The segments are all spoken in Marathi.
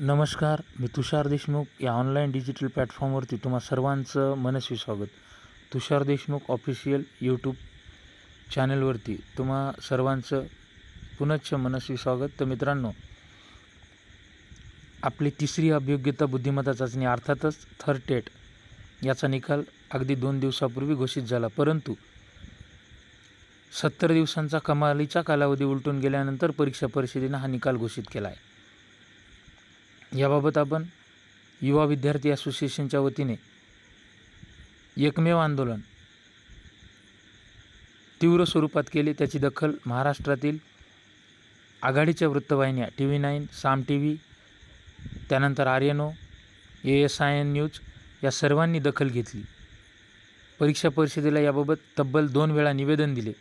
नमस्कार मी तुषार देशमुख या ऑनलाईन डिजिटल प्लॅटफॉर्मवरती तुम्हा सर्वांचं मनस्वी स्वागत. तुषार देशमुख ऑफिशियल यूट्यूब चॅनलवरती तुम्हा सर्वांचं पुनश्च मनस्वी स्वागत. तर मित्रांनो आपली तिसरी अभियोग्यता बुद्धिमत्ता चाचणी अर्थातच थर्ड टेट याचा निकाल अगदी दोन दिवसापूर्वी घोषित झाला. परंतु सत्तर दिवसांचा कमालीचा कालावधी उलटून गेल्यानंतर परीक्षा परिषदेनं हा निकाल घोषित केला आहे. याबाबत आपण युवा विद्यार्थी असोसिएशनच्या वतीने एकमेव आंदोलन तीव्र स्वरूपात केले. त्याची दखल महाराष्ट्रातील आघाडीच्या वृत्तवाहिन्या T V nine Saam T V त्यानंतर आर्यनो A S I N news या सर्वांनी दखल घेतली. परीक्षा परिषदेला याबाबत तब्बल दोन वेळा निवेदन दिले.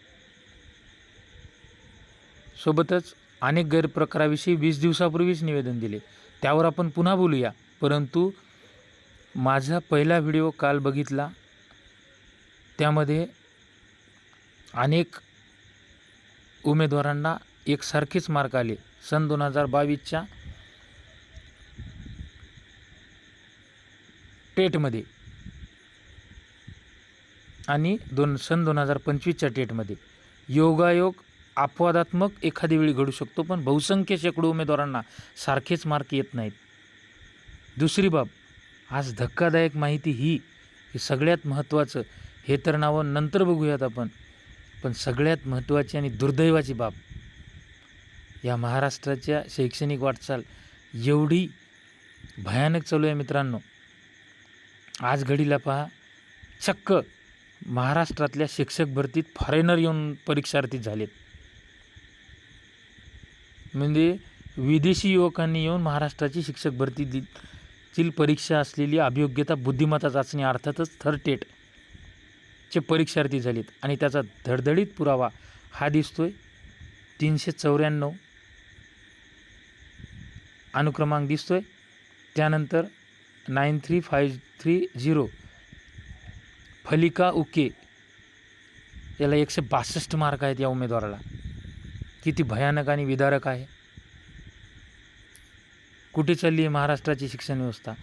सोबतच अनेक गैरप्रकाराविषयी वीस दिवसापूर्वीच निवेदन दिले. त्यावर आपण पुन्हा बोलूया. परंतु माझा पहिला व्हिडिओ काल बघितला. त्यामध्ये अनेक उमेदवारांना एकसारखेच मार्क आले. सन दोन हजार बावीसच्या टेटमध्ये आणि दोन सन दोन हजार पंचवीसच्या टेटमध्ये. योगायोग अपवादात्मक एखादी वेळी घडू शकतो पण बहुसंख्य शेकडो उमेदवारांना सारखेच मार्क येत नाहीत. दुसरी बाब आज धक्कादायक माहिती ही हे सगळ्यात महत्त्वाचं हे तर नावं नंतर बघूयात आपण पण सगळ्यात महत्त्वाची आणि दुर्दैवाची बाब या महाराष्ट्राच्या शैक्षणिक वाटचाल एवढी भयानक चालू आहे मित्रांनो. आज घडीला पहा चक्क महाराष्ट्रातल्या शिक्षक भरतीत फॉरेनर येऊन परीक्षार्थी झालेत. म्हणजे विदेशी युवकांनी येऊन महाराष्ट्राची शिक्षक भरती दि तील परीक्षा असलेली अभियोग्यता बुद्धिमत्ता चाचणी अर्थातच थर्ड टेट चे परीक्षार्थी झालेत. आणि त्याचा धडधडीत पुरावा हा दिसतोय. तीनशे चौऱ्याण्णव अनुक्रमांक दिसतोय. त्यानंतर nine three five three zero Phalika Uke याला एकशे बासष्ट मार्क आहेत या उमेदवाराला. किती भयानक आणि विदारक आहे. कुठे चालली आहे महाराष्ट्राची शिक्षण व्यवस्था?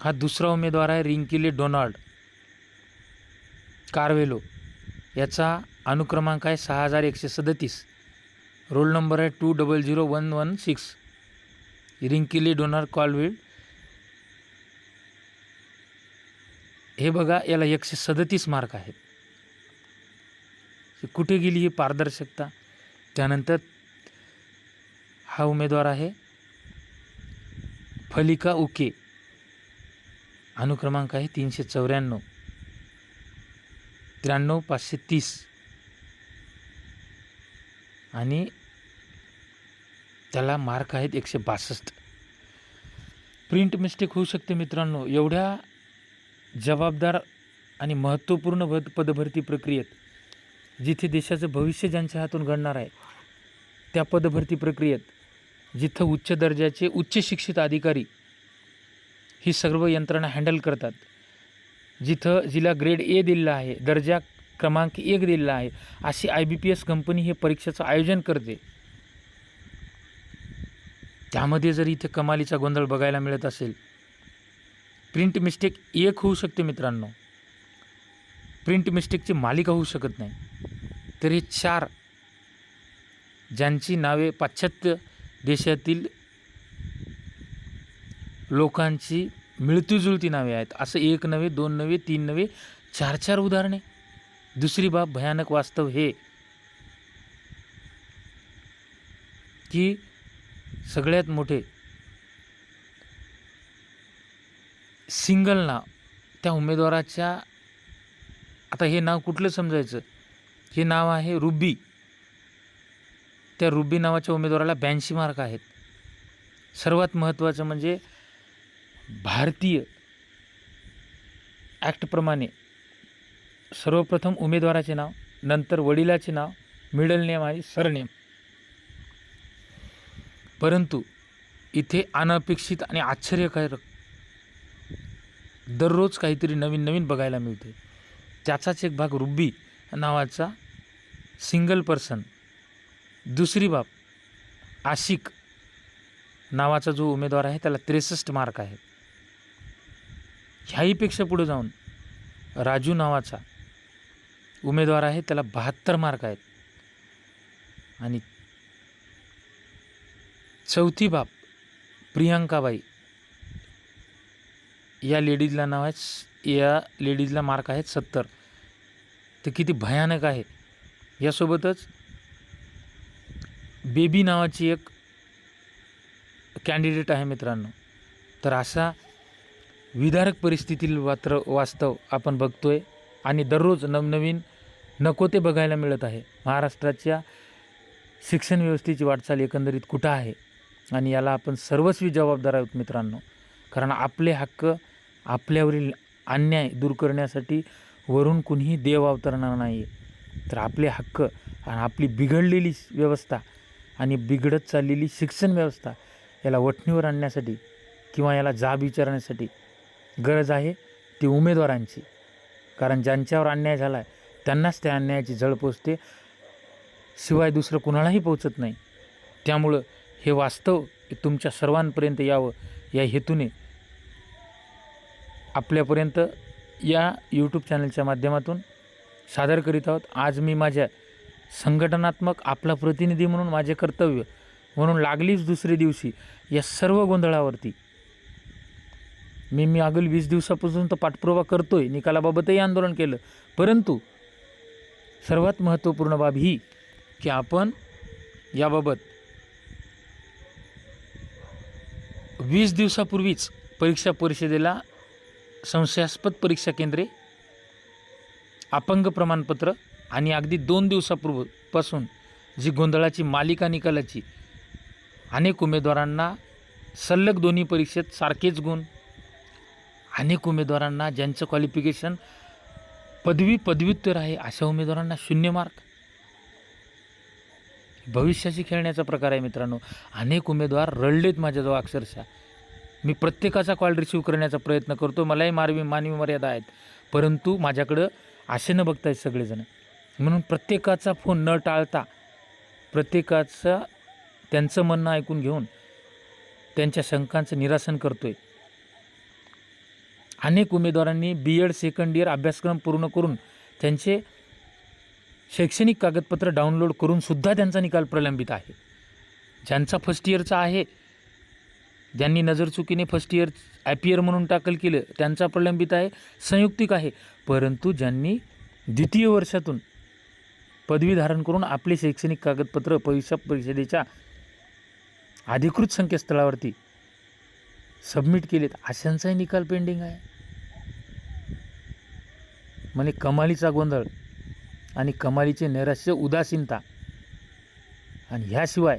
हा दुसरा उमेदवार आहे रिंकिले डोनाल्ड. कार्वेलो. याचा अनुक्रमांक आहे सहा हजार एकशे सदतीस. रोल नंबर आहे two double zero one one six. रिंकिले Donald कॉलविल्ड हे बघा याला एकशे सदतीस मार्क आहेत. कुठे गेली ही पारदर्शकता? त्यानंतर हा उमेदवार आहे फलिका उके. अनुक्रमांक आहे तीनशे चौऱ्याण्णव. त्र्याण्णव पाचशे तीस. आणि त्याला मार्क आहेत एकशे बासष्ट. प्रिंट मिस्टेक होऊ शकते मित्रांनो. एवढ्या जबाबदार आणि महत्त्वपूर्ण पद पदभरती प्रक्रियेत जिथे देशाचं भविष्य ज्यांच्या हातून घडणार आहे त्या पदभरती प्रक्रियेत जिथं उच्च दर्जाचे उच्च शिक्षित अधिकारी ही सर्व यंत्रणा हँडल करतात जिथं जिला ग्रेड ए दिलेला आहे दर्जा क्रमांक एक दिलेला आहे अशी I B P S company हे परीक्षेचं आयोजन करते. त्यामध्ये जर इथे कमालीचा गोंधळ बघायला मिळत असेल प्रिंट मिस्टेक एक होऊ शकते मित्रांनो. प्रिंट मिस्टेकची मालिका होऊ शकत नाही. तरी चार ज्यांची नावे पाश्चात्य देशातील लोकांची मिळतीजुळती नावे आहेत. असं एक नव्हे दोन नव्हे तीन नव्हे चार चार उदाहरणे. दुसरी बाब भयानक वास्तव हे की सगळ्यात मोठे सिंगल नाव त्या उमेदवाराच्या आता हे नाव कुठलं समजायचं? हे नाव आहे रुबी. त्या रुबी नावाच्या उमेदवाराला ब्याऐंशी मार्क आहेत. सर्वात महत्त्वाचं म्हणजे भारतीय ॲक्टप्रमाणे सर्वप्रथम उमेदवाराचे नाव नंतर वडिलाचे नाव मिडल नेम आणि सरनेम परंतु इथे अनपेक्षित आणि आश्चर्यकारक दररोज काहीतरी नवीन नवीन बघायला मिळते. त्याचाच एक भाग रुब्बी नावाचा सिंगल पर्सन दुसरी बाब आशिक नावाचा जो उमेदवार आहे त्याला त्रेसष्ट मार्क आहेत ह्याहीपेक्षा पुढे जाऊन राजू नावाचा उमेदवार आहे त्याला बहात्तर मार्क आहेत. आणि चौथी बाप प्रियांकाबाई. या लेडीजला नाव आहे या लेडीजला मार्क आहेत सत्तर. ते किती भयानक आहे. यासोबतच बेबी नावाची एक कॅन्डिडेट आहे मित्रांनो. तर असा विदारक परिस्थितीतील वात्र वास्तव आपण बघतो आहे आणि दररोज नवनवीन नको ते बघायला मिळत आहे. महाराष्ट्राच्या शिक्षण व्यवस्थेची वाटचाल एकंदरीत कुठं आहे? आणि याला आपण सर्वस्वी जबाबदार आहोत मित्रांनो. कारण आपले हक्क आपल्यावरील अन्याय दूर करण्यासाठी वरून कुणीही देव अवतरणार नाही आहे तर आपले हक्क आणि आपली बिघडलेली व्यवस्था आणि बिघडत चाललेली शिक्षण व्यवस्था याला वठणीवर आणण्यासाठी किंवा याला जाब विचारण्यासाठी गरज आहे ती उमेदवारांची. कारण ज्यांच्यावर अन्याय झाला आहे त्यांनाच त्या अन्यायाची झळ पोचते. शिवाय दुसरं कुणालाही पोचत नाही. त्यामुळं हे वास्तव तुमच्या सर्वांपर्यंत यावं या हेतूने आपल्यापर्यंत या यूट्यूब चॅनलच्या माध्यमातून सादर करीत आहोत. आज मी माझ्या संघटनात्मक आपला प्रतिनिधी म्हणून माझे कर्तव्य म्हणून लागलीच दुसरे दिवशी या सर्व गोंधळावरती मी मी मागील वीस दिवसापासून तर पाठपुरावा करतो आहे निकालाबाबतही आंदोलन केलं. परंतु सर्वात महत्त्वपूर्ण बाब ही की आपण याबाबत वीस दिवसापूर्वीच परीक्षा परिषदेला संशयास्पद परीक्षा केंद्रे अपंग प्रमाणपत्र आणि अगदी दोन दिवसापूर्वीपासून जी गोंधळाची मालिका निकालाची अनेक उमेदवारांना सलग दोन्ही परीक्षेत सारखेच गुण अनेक उमेदवारांना ज्यांचं क्वालिफिकेशन पदवी पदव्युत्तर आहे अशा उमेदवारांना शून्य मार्क भविष्याशी खेळण्याचा प्रकार आहे मित्रांनो. अनेक उमेदवार रडलेत माझ्याजवळ अक्षरशः. मी प्रत्येकाचा कॉल रिसीव करण्याचा प्रयत्न करतो. मलाही मानवी मानवी मर्यादा आहेत. परंतु माझ्याकडं असे न बघतायत सगळेजण. म्हणून प्रत्येकाचा फोन न टाळता प्रत्येकाचा त्यांचं म्हणणं ऐकून घेऊन त्यांच्या शंकांचं निरासन करतो आहे अनेक उमेदवारांनी बी एड सेकंड इयर अभ्यासक्रम पूर्ण करून त्यांचे शैक्षणिक कागदपत्र डाउनलोड करूनसुद्धा त्यांचा निकाल प्रलंबित आहे. ज्यांचा फर्स्ट इयरचा आहे ज्यांनी नजरचुकीने फर्स्ट इयर ॲपियर म्हणून टाकल केलं त्यांचा प्रलंबित आहे संयुक्तिक आहे. परंतु ज्यांनी द्वितीय वर्षातून पदवी धारण करून आपले शैक्षणिक कागदपत्र परीक्षा परिषदेच्या अधिकृत संकेतस्थळावरती सबमिट केलेत अशांचाही निकाल पेंडिंग आहे. म्हणजे कमालीचा गोंधळ आणि कमालीचे नैराश्य उदासीनता आणि ह्याशिवाय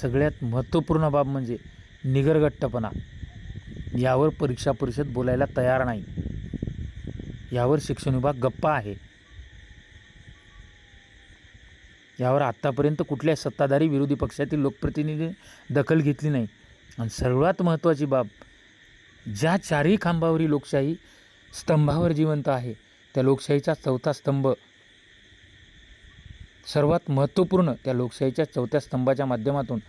सगळ्यात महत्त्वपूर्ण बाब म्हणजे निगरगट्टपणा. यावर परीक्षा परिषद बोलायला तयार नाही. यावर शिक्षण विभाग गप्पा आहे. यावर आत्तापर्यंत कुठल्या सत्ताधारी विरोधी पक्षातील लोकप्रतिनिधी दखल घेतली नाही. आणि सर्वात महत्त्वाची बाब ज्या चारही खांबावरील लोकशाही स्तंभावर जिवंत आहे त्या लोकशाहीचा चौथा स्तंभ. सर्वात महत्त्वपूर्ण त्या लोकशाहीच्या चौथ्या स्तंभाच्या माध्यमातून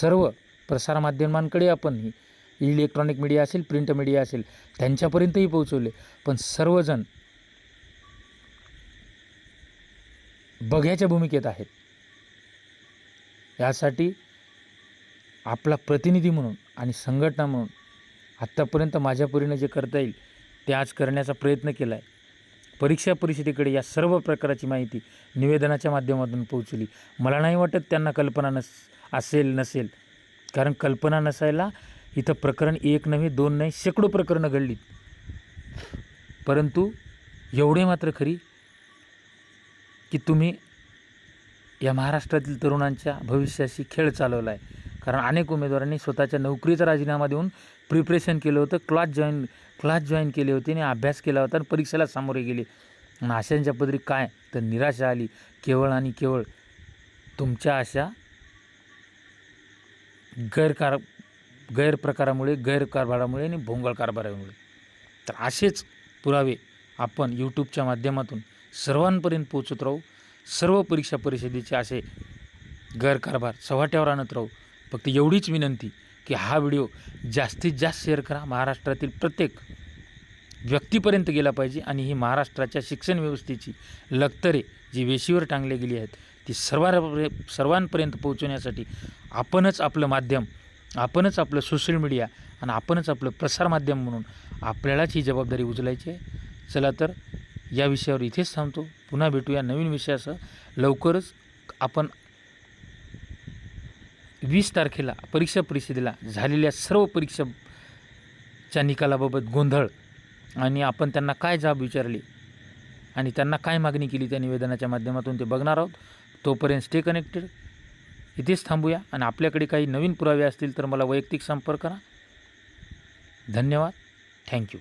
सर्व प्रसारमाध्यमांकडे आपण इलेक्ट्रॉनिक मीडिया असेल प्रिंट मीडिया असेल त्यांच्यापर्यंतही पोहोचवले. पण सर्वजण बघ्याच्या भूमिकेत आहेत. यासाठी आपला प्रतिनिधी म्हणून आणि संघटना म्हणून आत्तापर्यंत माझ्या परीनं जे करता येईल ते आज करण्याचा प्रयत्न केला आहे परीक्षा परिषदेकडे या सर्व प्रकाराची माहिती निवेदनाच्या माध्यमातून पोहोचली. मला नाही वाटत त्यांना कल्पना नस असेल नसेल. कारण कल्पना नसायला इथं प्रकरण एक नव्हे दोन नाही शेकडो प्रकरणं घडलीत. परंतु एवढे मात्र खरी की तुम्ही या महाराष्ट्रातील तरुणांच्या भविष्याशी खेळ चालवला आहे कारण अनेक उमेदवारांनी स्वतःच्या नोकरीचा राजीनामा देऊन प्रिपरेशन केलं होतं क्लास जॉईन क्लास जॉईन केले होते आणि अभ्यास केला होता आणि परीक्षेला सामोरे गेले. आणि अशांच्या पदरी काय? तर निराशा आली. केवळ आणि केवळ तुमच्या अशा गैरकार गैरप्रकारामुळे गैरकारभारामुळे आणि भोंगळ कारभारामुळे. तर असेच पुरावे आपण यूट्यूबच्या माध्यमातून सर्वांपर्यंत पोचत राहू. सर्व परीक्षा परिषदेचे असे गैरकारभार सव्हाट्यावर आणत राहू. फक्त एवढीच विनंती की हा व्हिडिओ जास्तीत जास्त शेअर करा. महाराष्ट्रातील प्रत्येक व्यक्तीपर्यंत गेला पाहिजे आणि ही महाराष्ट्राच्या शिक्षण व्यवस्थेची लखतरे जी वेशीवर टांगली गेली आहेत ती सर्वांपर्य सर्वांपर्यंत पोहोचवण्यासाठी आपणच आपलं माध्यम आपणच आपलं सोशल मीडिया आणि आपणच आपलं प्रसारमाध्यम म्हणून आपल्यालाच ही जबाबदारी उचलायची आहे. चला तर या विषयावर इथेच थांबतो. पुन्हा भेटूया नवीन विषयासह. लवकरच आपण वीस तारखेला परीक्षा परिषदेला झालेल्या सर्व परीक्षाच्या निकालाबाबत गोंधळ आणि आपण त्यांना काय जाब विचारले आणि त्यांना काय मागणी केली त्या निवेदनाच्या माध्यमातून ते बघणार आहोत. तोपर्यंत स्टे कनेक्टेड इथेच थांबूया आणि आपल्याकडे काही नवीन पुरावे असतील तर मला वैयक्तिक संपर्क करा. धन्यवाद. थँक्यू